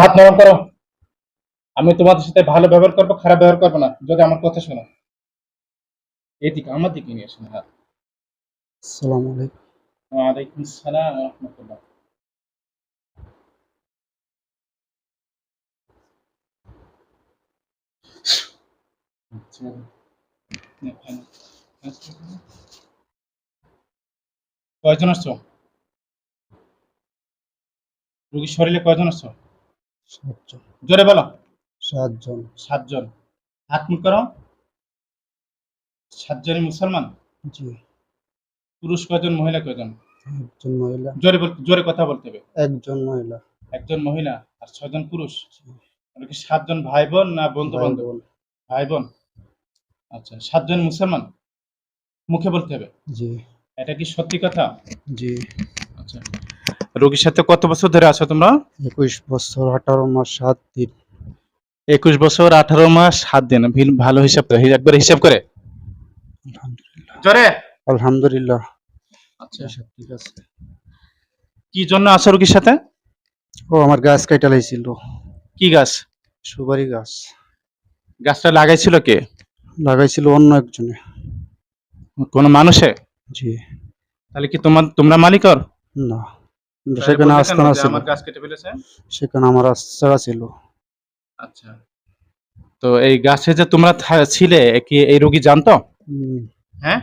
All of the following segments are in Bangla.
হাত নরম করো। আমি তোমাদের সাথে ভালো ব্যবহার করব খারাপ ব্যবহার করব না। যদি আমার কথা শোনো। এদিকে আমার দিকে নিয়ে আসুন হাত আসসালামু আলাইকুম। ওয়ালাইকুম সালাম রহমতুল্লাহ। কয়জন আসছো রুগীর শরীরে কয়জন আসছো সাতজন। জোরে বলো। সাতজন। সাতজন। হাত মুখ করো। সাতজনই মুসলমান? জি। পুরুষ কয়জন মহিলা কয়জন? একজন মহিলা। জোরে জোরে কথা বলতে হবে। একজন মহিলা। একজন মহিলা আর ছয়জন পুরুষ? কি সাতজন ভাই বোন না বন্ধু বান্ধব ভাই বোন আচ্ছা সাতজন মুসলমান? মুখে বলতে হবে। জি। এটা কি সত্যি কথা? জি। আচ্ছা। রোগীর সাথে কত বছর ধরে আছো তোমরা? একুশ বছর আঠারো মাস সাত দিন। একুশ বছর আঠারো মাস সাত দিন। ভিল- হিসাব করে একবার হিসাব করে। আলহামদুলিল্লাহ। জোরে? আলহামদুলিল্লাহ। আচ্ছা ঠিক আছে। কি জন্য আছো রোগীর সাথে? ও আমার গাছ কাটা লাইছিল। কি গাছ? সুপারি গাছ। গাছটা লাগাইছিল কে? লাগাইছিল অন্য একজনে। কোন মানুষে? জি। তাহলে কি তোমার তোমরা মালিকর? না। সেখানে আস্তানা ছিল। আমার গাছ কেটে ফেলেছে? সেখানে আমার আস্তানা ছিল। আচ্ছা। তো এই গাছে যে তোমরা ছিলে কি এই রোগী জানতো? হ্যাঁ?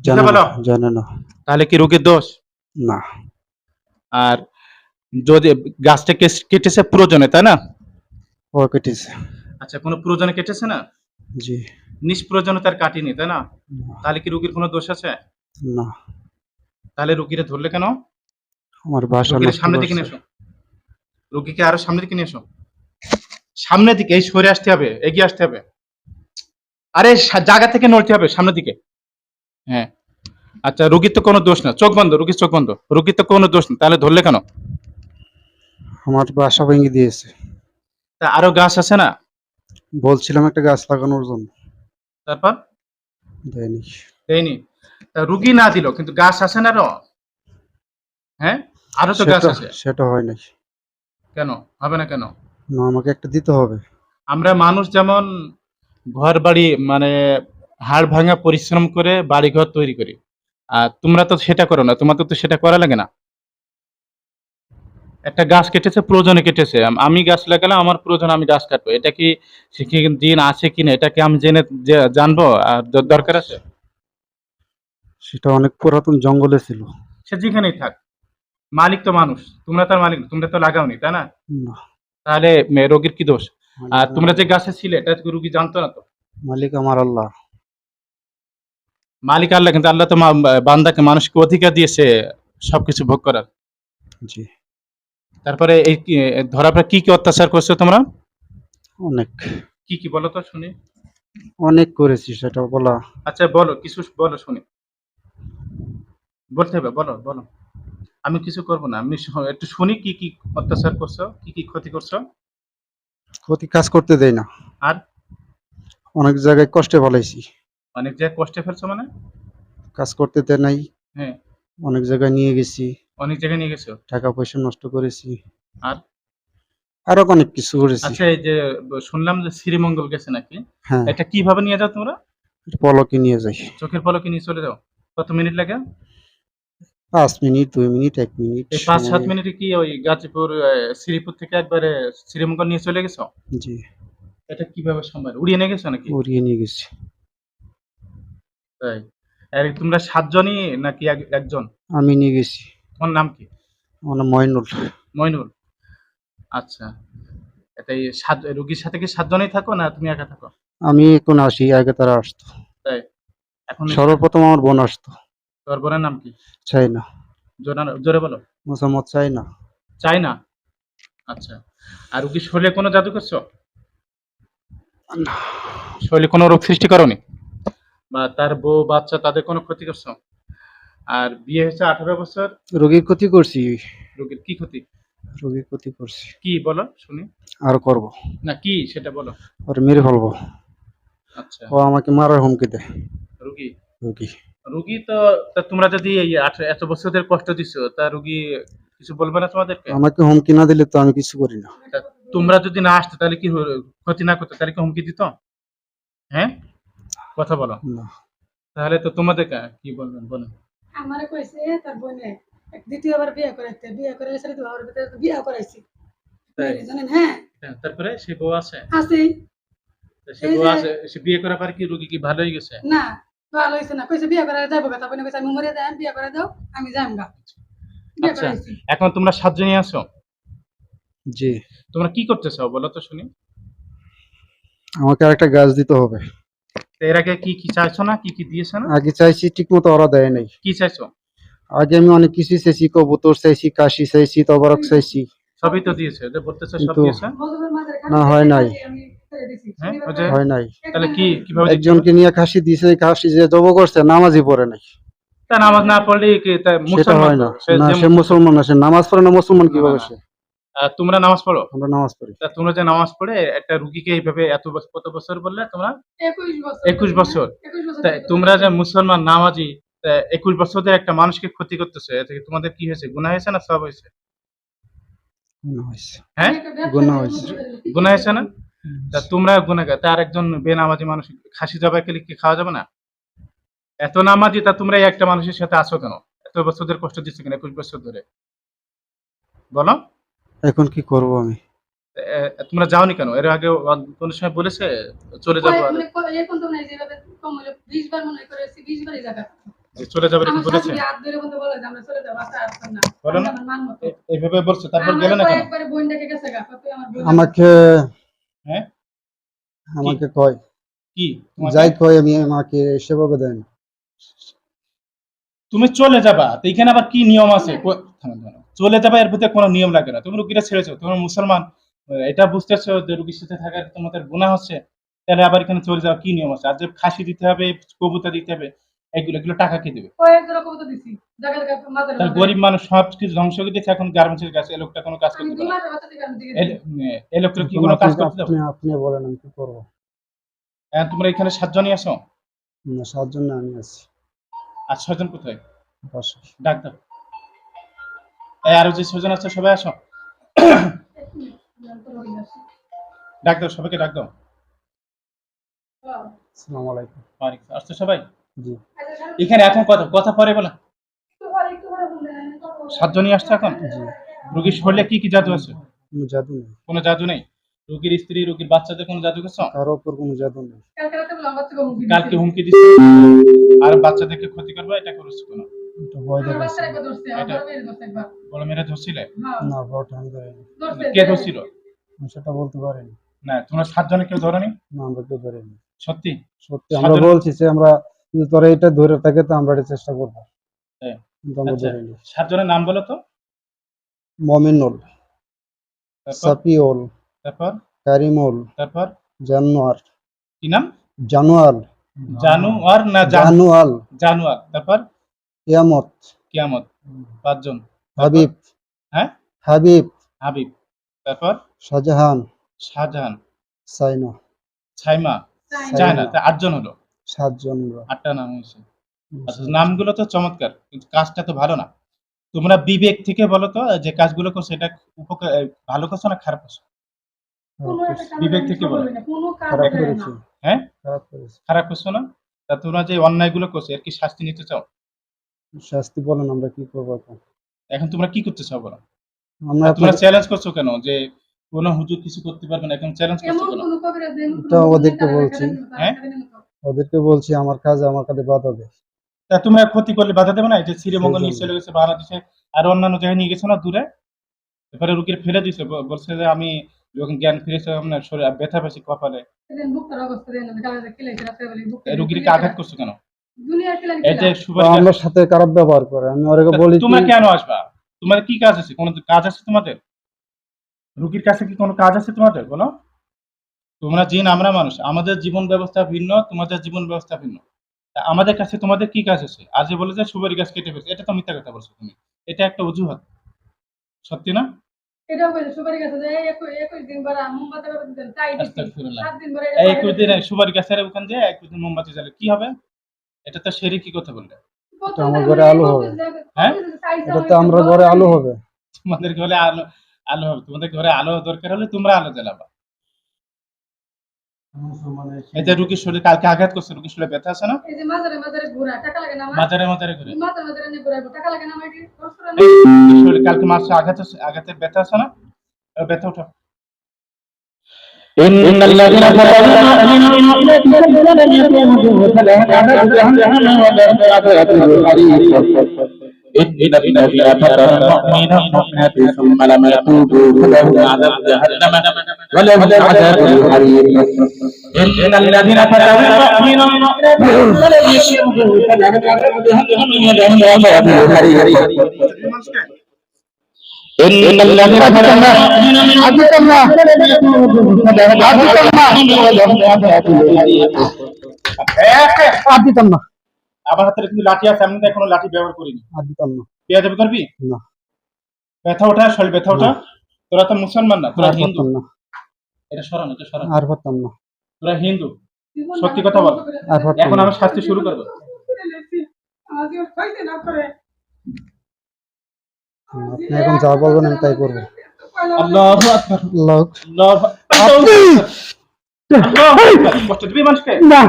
জানে। না জানে না। তাহলে কি রোগীর দোষ? না। আর যদি গাছটা কেটেছে প্রয়োজনে তাই না? ও কেটেছে। আচ্ছা কোনো প্রয়োজনে কেটেছে না? জি। নিষ্প্রয়োজনে তার কাটিনি তাই না, তাহলে কি রোগীর কোনো দোষ আছে? না। তাহলে রোগীরে ধরলে কেন? আমার বাসা সামনের দিকে নিয়ে এসো। রোগীকে আরও সামনের দিকে নিয়ে এসো। সামনের দিকে এই সরে আসতে হবে এগিয়ে আসতে হবে। আরে জায়গা থেকে নড়তে হবে সামনের দিকে। হ্যাঁ। আচ্ছা রোগীর তো কোনো দোষ না। চোখ বন্ধ রোগীর চোখ বন্ধ। রোগীর তো কোনো দোষ না। তাহলে ধরলে কেন? আমার বাসা ভেঙে দিয়েছে। তা আরও গাছ আছে না? বলছিলাম একটা গাছ লাগানোর জন্য। তারপর? দেয়নি। দেয়নি। তা রুগী না দিল কিন্তু গাছ আছে না আরও হ্যাঁ? আরও তো গাছ আছে। সেটা হয় নাই। কেন? হবে না কেন? না আমাকে একটা দিতে হবে। আমরা মানুষ যেমন ঘর বাড়ি মানে হাড় ভাঙা পরিশ্রম করে বাড়ি ঘর তৈরি করি। আর তোমরা তো সেটা করো না তোমাদের তো সেটা করা লাগে না। একটা গাছ কেটেছে প্রয়োজনে কেটেছে। আমি গাছ লাগালাম আমার প্রয়োজন আমি গাছ কাটবো। এটা কি দিন আছে কিনা এটা কি আমি জেনে জানব? আর দরকার আছে? সেটা অনেক পুরাতন জঙ্গলে ছিল। সে যেখানেই থাক। মালিক তো মানুষ। তোমরা তার মালিক তোমরা তো লাগাওনি তাই না? তাহলে রোগীর কি দোষ? আর তোমরা যে গাছে ছিলে এটা রুগী জানতো না তো? মালিক আমার আল্লাহ। মালিক আল্লাহ কিন্তু আল্লাহ তো বান্দাকে মানুষকে অধিকার দিয়েছে সবকিছু ভোগ করার। জি। তারপরে এই ধরা পর কি কি অত্যাচার করছ তোমরা? অনেক। কি কি বলো তো শুনি। অনেক করেছি সেটা বলা। আচ্ছা বলো কিছু বলো শুনি। বলতে হবে বলো বলো। আমি কিছু করব না। আমি একটু শুনি কি কি অত্যাচার করছ কি কি ক্ষতি করছ? ক্ষতি কাজ করতে দেয় না। আর? অনেক জায়গায় কষ্টে ফলাইছি। অনেক জায়গায় কষ্টে ফেলছো মানে? কাজ করতে দেয় নাই। হ্যাঁ। অনেক জায়গায় নিয়ে গেছি। অনেক জায়গায় নিয়ে গেছো? টাকা পয়সা নষ্ট করেছি। আর? আরও অনেক কিছু করেছি। আচ্ছা এই যে শুনলাম যে শ্রীমঙ্গল গেছে নাকি? হ্যাঁ। এটা কীভাবে নিয়ে যাও তোমরা? পলকে নিয়ে যাই। চোখের পলকে নিয়ে চলে যাও। কত মিনিট লাগে? পাঁচ মিনিট দুই মিনিট এক মিনিট পাঁচ সাত সময়- মিনিটে কি ওই গাজীপুর শ্রীপুর থেকে একবারে শ্রীমঙ্গল নিয়ে চলে গেছো? জি। এটা কীভাবে সম্ভব? উড়িয়ে নিয়ে গেছো নাকি? উড়িয়ে নিয়ে গেছি। তাই। আর তোমরা সাতজনই নাকি এক- একজন? আমি নিয়ে গেছি। তোমার নাম কি? আমার নাম ময়নুল মইনুল। আচ্ছা। এটা এই সাত রুগীর সাথে কি সাতজনই থাকো না তুমি একা থাকো? আমি এখন আসি আগে তারা আসতো। তাই। এখন সর্বপ্রথম আমার বোন আসতো। তোর বোনের নাম কি? চাই না জোরা- বলো। মোসাম্মদ চাই না চাই না আচ্ছা। আর রুগীর শরীরে কোনো জাদু করছ? শরীরে কোনো রোগ সৃষ্টি করনি? বা তার বউ বাচ্চা তাদের কোনো ক্ষতি করছ? আর বিয়ে হয়েছে আঠারো বছর? রোগীর ক্ষতি করছি। রোগীর কি ক্ষতি? রোগীর ক্ষতি করছি। কি বলো শুনি। আর করব। না কি সেটা বলো। আর মেরে ফেলব। আচ্ছা। ও আমাকে মারার হুমকি দেয়। রুগী? রোগী। রুগী তো তা তোমরা যদি এই এত বছর ধরে কষ্ট দিছো তা রুগী কিছু বলবে না তোমাদেরকে? আমাকে হুমকি না দিলে তো আমি কিছু করি না। তোমরা যদি না আসতে তাহলে কি ক্ষতি না করতে তাহলে কি হুমকি দিত? হ্যাঁ? কথা বলো। তাহলে তো তোমাদের কি বলবেন বলেন আমারে কইছে তার বোনে এক দ্বিতীয়বার বিয়ে করাইতে বিয়ে করে সেটা তো ভাবের ভিতরে বিয়ে করাইছি। তাই? জানেন হ্যাঁ। হ্যাঁ, তারপরে সে বউ আছে? আছে। সে বউ আছে সে বিয়ে করার পর কি রুগী কি ভালো হয়ে গেছে? না। ভালো হয়েছে না। কইছে বিয়ে করা যাব কথা বোনে কইছে আমি মরে যাই বিয়ে করে দাও আমি যাম গা। আচ্ছা এখন তোমরা সাতজনই আছো? জি। তোমরা কি করতে চাও বলো তো শুনি। আমাকে একটা গাছ দিতে হবে। তো এর আগে কি কি চাইছো না? কি কি দিয়েছে না? আগে চাইছি ঠিক মতো ওরা দেয় নাই। কি চাইছো? আগে আমি অনেক কিছু চাইছি কবুতর চাইছি কাশি চাইছি তবরক চাইছি। সবই তো দিয়েছে। যে বলতেছে সব দিয়েছে? না, হয় নাই। আমি করে দিছি হ্যাঁ, শনিবার ওই যে- হয় নাই। তাহলে কি কীভাবে একজনকে নিয়ে কাশি দিছে কাশি যে জব করছে নামাজই পড়ে নাই। তা নামাজ না পড়লে কি সেটা মুসলমান হয় না। না সে মুসলমান না সে নামাজ পড়ে না মুসলমান কীভাবে। সে? তোমরা নামাজ পড়ো? আমরা নামাজ পড়ি। তা তোমরা যে নামাজ পড়ে একটা রুগীকে এইভাবে এত বছর কত বছর বললে তোমরা? একুশ বছর। বছর। বছর তোমরা যে মুসলমান নামাজি একুশ বছরের একটা মানুষকে ক্ষতি করতেছে এতে তোমাদের কি হয়েছে? গুনাহ হয়েছে না সব হয়েছে? হ্যাঁ? করি, হয়েছে। গুনাহ হয়েছে না? তা তোমরা গুনাহগার তার একজন বেনামাজি মানুষ খাসি জবাই খেলে কি খাওয়া যাবে না? এত নামাজি তা তোমরা এই একটা মানুষের সাথে আসো কেন? এত বছরদের কষ্ট দিচ্ছে কেন? একুশ বছর ধরে। বলো। এখন কি করব আমি? তোমরা যাওনি কেন? এর আগে কোন সময় বলেছে চলে যাব আর কয়েক- কয়েক- এখন তো নাই যেভাবে কম হলো, 20 বার মনে করেছি, 20 বারই জায়গা। চলে যাবে এরকম বলেছে? হাত ধরে বলতে বলে যে আমরা চলে যাব, না। বলো না? মান এইভাবে বলছে তারপর গেলে না কেন? গেছে গা, আমাকে হ্যাঁ? আমাকে কয়। কি? যাই কয় আমি আমাকে সেভাবে দেন তুমি চলে যাবা তো এখানে আবার কি নিয়ম আছে। চলে যাবা এর ভিতরে কোনো নিয়ম লাগে না। তুমি রুগীটা ছেড়েছো তোমার মুসলমান এটা বুঝতেছো যে রুগীর সাথে থাকার তোমাদের গুণা হচ্ছে? তাহলে আবার এখানে চলে যাওয়া কি নিয়ম আছে? আর যে খাসি দিতে হবে কবুতা দিতে হবে এগুলো এগুলো টাকা কে দেবে। গরিব মানুষ সব কিছু ধ্বংস করে দিচ্ছে এখন গার্মেন্টসের কাছে লোকটা কোনো কাজ করতে পারে না। মাসের বাচ্চা থেকে আমি দিকে এই- দিই। এই লোকটা কি কোনো কাজ করতে দেবে আপনি আপনি বলেন আমি কি করব? হ্যাঁ তোমরা এখানে সাতজনই আসো না সাতজন না আমি আছি। আর ছজন কোথায়? ডাক দাও। এই আরও যে ছজন আছে সবাই আসো। ডাক দাও সবাইকে ডাক দাও। আসসালামু আলাইকুম। আসসালাম। সবাই? জি। এখানে এখন কথা কথা পরে বলা একটু পরে, একটু পরে বলবেন, কথা বলব। সাতজনই আসছে এখন? জি। রোগীর শরীরে কি কি জাদু আছে? কোনো জাদু নেই। কোনো জাদু নেই? রোগীর স্ত্রী রোগীর বাচ্চাদের কোনো জাদু করছ? কারও উপর কোনো জাদু নেই। কালকে হুমকি দিচ্ছে আর বাচ্চাদেরকে ক্ষতি করবে? এটা করেছ কেন? বড় মেয়েরা ধরছিলে? হ্যাঁ, না কে ধরছিল? সেটা বলতে পারিনি। না তোমরা সাতজনে কেউ ধরনি? না আমরা কেউ ধরিনি। সত্যি? সত্যি আমরা বলছি যে আমরা যদি তোরা এটা ধরে থাকে তো আমরা এটা চেষ্টা করব। হ্যাঁ। আচ্ছা। সাতজনের নাম বলো তো। মমিনুল তারপর? সাপিউল তারপর? কারিমুল তারপর? জানোয়ার। কি নাম? জানুয়াল জানুয়ার না জান জানুয়াল জানুয়ার। তারপর? কিয়ামত। কিয়ামত। পাঁচজন। হাবিব। হ্যাঁ? হাবিব। হাবিব। তারপর? শাহজাহান। শাহজাহান। সাইনা ছাইমা চাই। চায় না তা আটজন হলো। সাতজন। আটটা নাম হয়েছে। আচ্ছা নামগুলো তো চমৎকার কিন্তু কাজটা তো ভালো না। তোমরা বিবেক থেকে বলো তো যে কাজগুলো করছ এটা উপকার ভালো করছ না খারাপ করছ? বিবেক থেকে বলো। লই না, কোনো কাজ খারাপ না। করেছি। হ্যাঁ? খারাপ করেছি। খারাপ করছ না? তা তোমরা যে অন্যায়গুলো করছ এর কি শাস্তি নিতে চাও? শাস্তি বলেন আমরা কি করব এখন? তোমরা কি করতে চাও বলো? আমরা তোমরা চ্যালেঞ্জ করছ কেন? যে কোনো হুজুর কিছু করতে পারবে না এখন চ্যালেঞ্জ করছ কোনো? ওদেরকে বলছি। হ্যাঁ? ওদেরকে বলছি আমার কাজ আমার কাছে বাধা দেয় তা তোমরা ক্ষতি করলে বাধা দেবে না? এই যে শ্রীমঙ্গল নিয়ে চলে গেছে বাংলাদেশে আর অন্যান্য জায়গায় নিয়ে গেছো না দূরে? এবারে রুগীর ফেলে দিছে বলছে যে আমি যখন জ্ঞান ফিরেছে আপনার শরীর ব্যথা পেয়েছি কপালে। দুনিয়া আঘাত করছ কেন? সুপারি আমার সাথে খারাপ ব্যবহার করে। আমি ওরা তা বলি তোমরা কেন আসবা? তোমাদের কি কাজ আছে? কোনো কাজ আছে তোমাদের? রুগীর কাছে কি কোনো কাজ আছে তোমাদের? বলো। তোমরা জিন আমরা মানুষ। আমাদের জীবন ব্যবস্থা ভিন্ন তোমাদের জীবন ব্যবস্থা ভিন্ন। তা আমাদের কাছে তোমাদের কি কাজ আছে? আজ যে বলে যে সুপারি গাছ কেটে ফেলছে এটা তো মিথ্যা কথা বলছো তুমি। এটা একটা অজুহাত। সত্যি না? একুশ- দিন সুপারি গাছের ওখান একুশ দিন মোমবাতি জ্বালে। কি হবে? এটা তো সেরে কি কথা বললে? প্রথম আমার ঘরে আলো হবে। হ্যাঁ? কত কিছু এটা তো আমরা ঘরে আলো হবে। তোমাদের ঘরে আলো আলো হবে। তোমাদের ঘরে আলো দরকার হলে তোমরা আলো জ্বালাবা। এই যে রুগীর শরীরে কালকে আঘাত করছে রুগীর শরীরে ব্যথা আছে না এই যে মাজারে মাজারে ঘোরা টাকা লাগে না আমার মাজারে মাজারে করে মাজারে মাজারে নিয়ে ঘোরাবো টাকা লাগে না আমার এটি খরচ করে না রুগীর শরীরে কালকে মাসে আঘাত আছে আঘাতের ব্যথা আছে না এবার ব্যথা উঠো إن الذين إن الذين كفروا المؤمنين والمؤمنات ثم لم يتوبوا فلهم عذاب جهنم ولهم عذاب الحريم إن الذين كفروا المؤمنين والمؤمنات ثم لم يشركوا فلهم عذاب جهنم ولهم عذاب الحريم إن الذين فتنا عبدنا عبدنا عبدنا عبدنا আমার হাতে কিন্তু লাঠি আছে আমি এখনও লাঠি ব্যবহার করিনি। দিতাম যাবে করবি? না। ব্যথা ওঠা শরীর ব্যথা ওঠা তোরা তো মুসলমান না তোরা হিন্দু। এটা সরান এটা সরান। আর পারতাম না। তোরা হিন্দু। সত্যি কথা বল। এখন আমি শাস্তি শুরু করব। আপনি এখন যা বলবেন আমি তাই করব। আল্লাহু আকবার। লোক আল্লাহু আপনি! আল্লাহু আকবার। কষ্ট দিবি মানুষকে? না।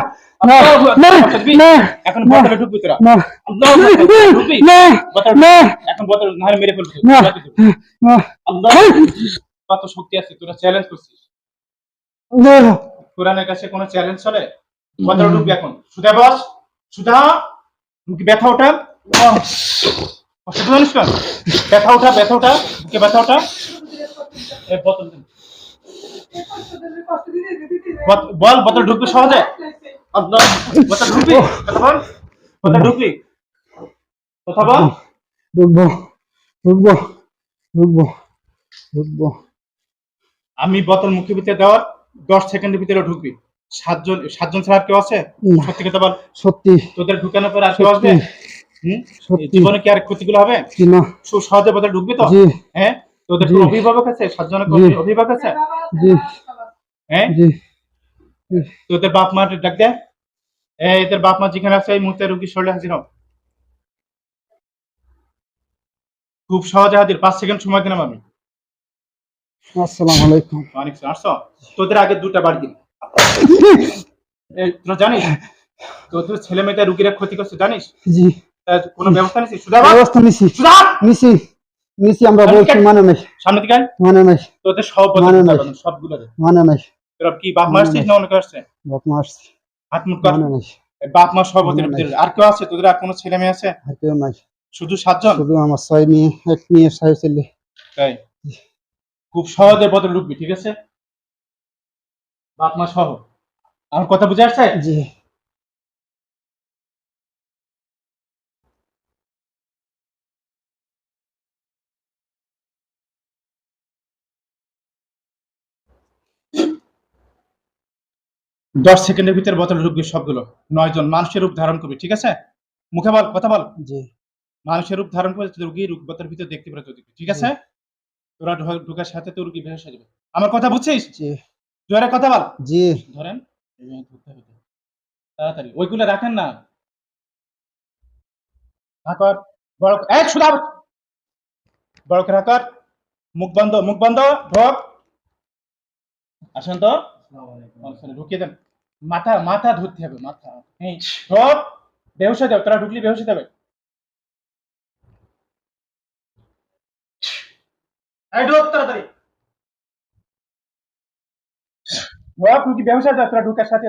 এখন বোতলে ঢুকবি তোরা। না আল্লাহু না এখন বোতল নাহলে মেরে ফেলবি। না না আল্লাহ কত শক্তি আছে তোরা চ্যালেঞ্জ করছিস। না। কোরআনের কাছে কোনো চ্যালেঞ্জ চলে? বোতলে ঢুকবি এখন। সুধা বস সুধা মুখে ব্যথা ওঠা? ব্যথা ওঠা ব্যথা ওঠা ব্যথা ওঠা। বল বোতল ঢুকবি সহজে? ঢুকবি কথা বল বোতল ঢুকবি কথা বল ঢুকবো ঢুকবো ঢুকবো ঢুকবো আমি বোতল মুখের ভিতরে দেওয়ার দশ সেকেন্ডের ভিতরে ঢুকবি। সাতজন সাতজন ছাড়া আর কেউ আছে? সত্যি কথা বল। সত্যি। তোদের ঢুকানোর পর আর কেউ আসবে? হুম? জীবনে কি আর ক্ষতিগুলো হবে? কি না? খুব সহজে বোতল ঢুকবি তো? হ্যাঁ? তোদের অভিভাবক আছে? সাতজনের অভিভাবক আছে? হ্যাঁ? জি তোদের বাপ মা ডাক দে। এই তোর বাপ মা যেখানে আছে এই মুহূর্তে রুগীর শরীরে হাজির হও খুব সহজে হাজির পাঁচ সেকেন্ড সময় দিলাম আমি। আসসালামু আলাইকুম। অনেক আসছো তোদের আগে দুটা বাড়ি দিন। তোরা জানিস তোদের ছেলে মেয়েটা রুগীরা ক্ষতি করছে জানিস? জি। কোনো ব্যবস্থা নিছিস? সুধা বল। ব্যবস্থা নিছি। সুধা নিছি। নিছি আমরা আমি বলছি মানে নাই সামনে দিকে। মানে নাই তোদের সব মানে নাই। সবগুলো মানে নাই তোরা কি বাপ মা আসছিস না অনেকে আসছে? বাপ মা আসছে। হাত মুখ কর। নাই। এই বাপ মা নাই। ভিতরে। আর কেউ আছে? তোদের আর কোনো ছেলে মেয়ে আছে? আর কেউ নাই। শুধু সাতজন? শুধু আমার ছয় মেয়ে এক মেয়ে ছয় ছেলে। তাই? খুব সহজে বদল ঢুকবি ঠিক আছে? বাপ মা সহ। আমার কথা বুঝে আসছে? জি। দশ সেকেন্ডের ভিতরে বোতল ঢুকবি সবগুলো। নয় জন মানুষের রূপ ধারণ করবে ঠিক আছে? মুখে বল কথা বল। জি। মানুষের রূপ ধারণ করে রুগী রূপ বোতলের ভিতরে দেখতে পারে তোদেরকে ঠিক আছে? তোরা ঢোকা- ঢোকার সাথে তো রুগী হয়ে যাবে। আমার কথা বুঝছিস? জি। জোরে কথা বল। জি। ধরেন। তাড়াতাড়ি ওইগুলো রাখেন না। হাকর বড় এক সুদা বড় করে হাকর মুখ বন্ধ মুখ বন্ধ ঢোক। আসেন তো। ঢুকিয়ে দেন। মাথা মাথা ধরতে হবে মাথা। এই ঢোক বেহুশ হয়ে যাবে তোরা ঢুকলি হয়ে এই ঢোক তাড়াতাড়ি। ঢুকি হয়ে যাবে তোরা ঢুকার সাথে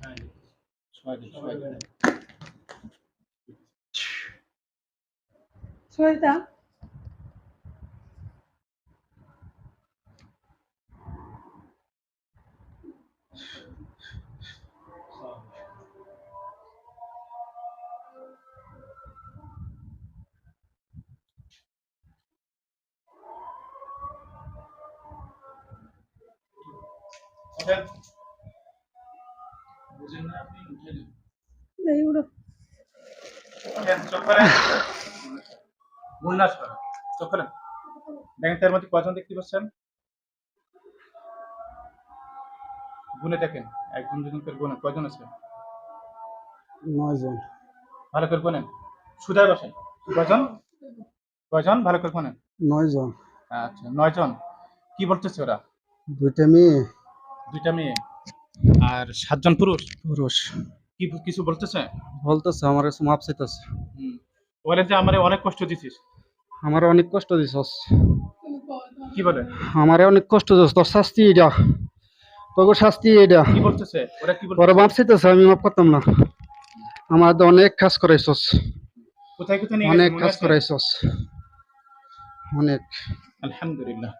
হ্যাঁ সবাই দেখেন তার মধ্যে কজন দেখতে পাচ্ছেন গুনে দেখেন একজন দুজন করে গুনে কয়জন আছে নয় জন ভালো করে কোনেন সুদায় বসেন কয়জন? কয়জন? ভালো করে কোনেন নয় জন আচ্ছা নয় জন কি বলতেছে ওরা? দুইটা মেয়ে। দুইটা মেয়ে আর সাতজন পুরুষ? পুরুষ। কি কিছু বলতেছে? বলতেছে আমার কাছে মাপ চাইতেছে। বলে যে আমারে অনেক কষ্ট দিছিস। আমার অনেক কষ্ট দিছস। কি বলে? আমারে অনেক কষ্ট দিছস। তোর শাস্তি এটা তোর শাস্তি এটা কি বলতেছে? ওরা কি বলতেছে? পরে মাপ চাইতেছে আমি মাপ করতাম না। আমার তো অনেক কাজ করাইছস। কোথায় কোথায় অনেক কাজ? করাইছস। অনেক। আলহামদুলিল্লাহ।